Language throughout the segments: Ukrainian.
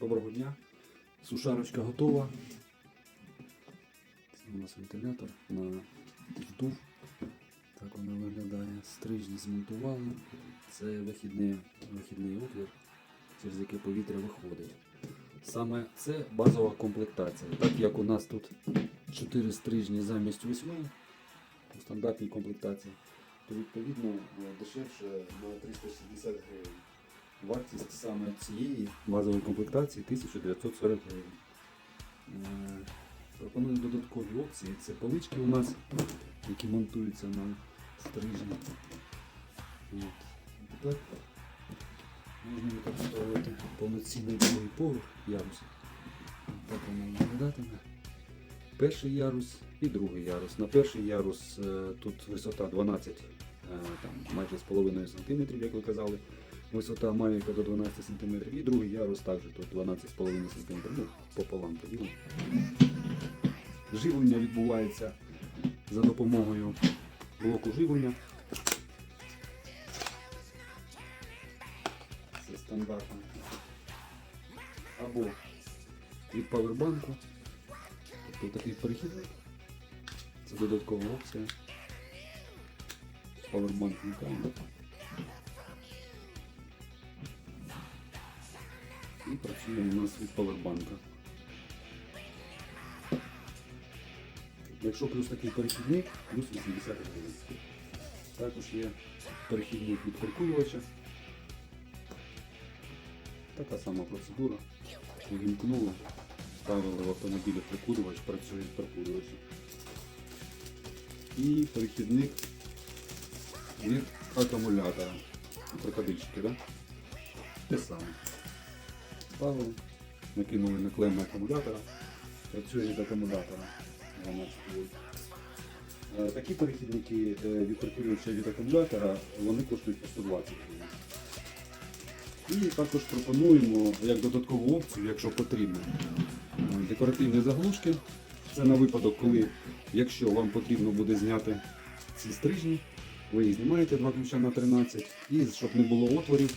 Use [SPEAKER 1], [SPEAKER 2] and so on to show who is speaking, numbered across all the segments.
[SPEAKER 1] Доброго дня. Сушарочка готова. Це у нас вентилятор на вдув. Так вона виглядає. Стрижні змонтували. Це вихідний, вихідний отвір, через який повітря виходить. Саме це базова комплектація. Так як у нас тут 4 стрижні замість 8 у стандартній комплектації, то відповідно е, дешевше на 370 гривень. Вартість саме цієї базової комплектації 1940 гривень. Е, Пропоную додаткові опції. Це полички у нас, які монтуються на стрижні. Тепер можна використовувати повноцінний другий поверх ярус. Так воно виглядатиме. Перший ярус і другий ярус. На перший ярус е, тут висота 12, е, там, майже з половиною сантиметрів, як ви казали. Висота мавіка до 12 см і другий ярус також тут 12,5 см. Ну, пополам поділимо. Живлення відбувається за допомогою блоку живлення. Це стандартно. Або від павербанку. Тобто такий перехідник. Це додаткова опція. Павербанк вмикаємо. І працює у нас від павербанка. Якщо плюс такий перехідник, плюс 80 гривень. Також є перехідник від прикурювача. Така сама процедура. Увімкнули, ставили в автомобілі прикурювач, працює з прикурювачем. І перехідник від акумулятора. Крокодильчики, да? Те саме. Ставили, накинули на клемму акумулятора, працює від акумулятора 12 вольт. Е, Такі перехідники е, від акумулятора вони коштують по 120 гривень. І також пропонуємо як додаткову опцію, якщо потрібно, е, декоративні заглушки. Це на випадок, коли, якщо вам потрібно буде зняти ці стрижні, ви їх знімаєте два ключа на 13 і щоб не було отворів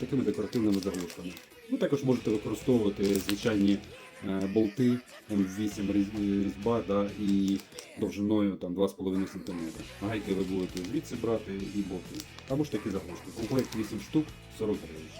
[SPEAKER 1] такими декоративними заглушками. Ви також можете використовувати звичайні е, болти М8 різьба да, і довжиною там, 2,5 см. Гайки ви будете звідси брати і болти. Або ж такі заглушки. Комплект 8 штук 40 гривень.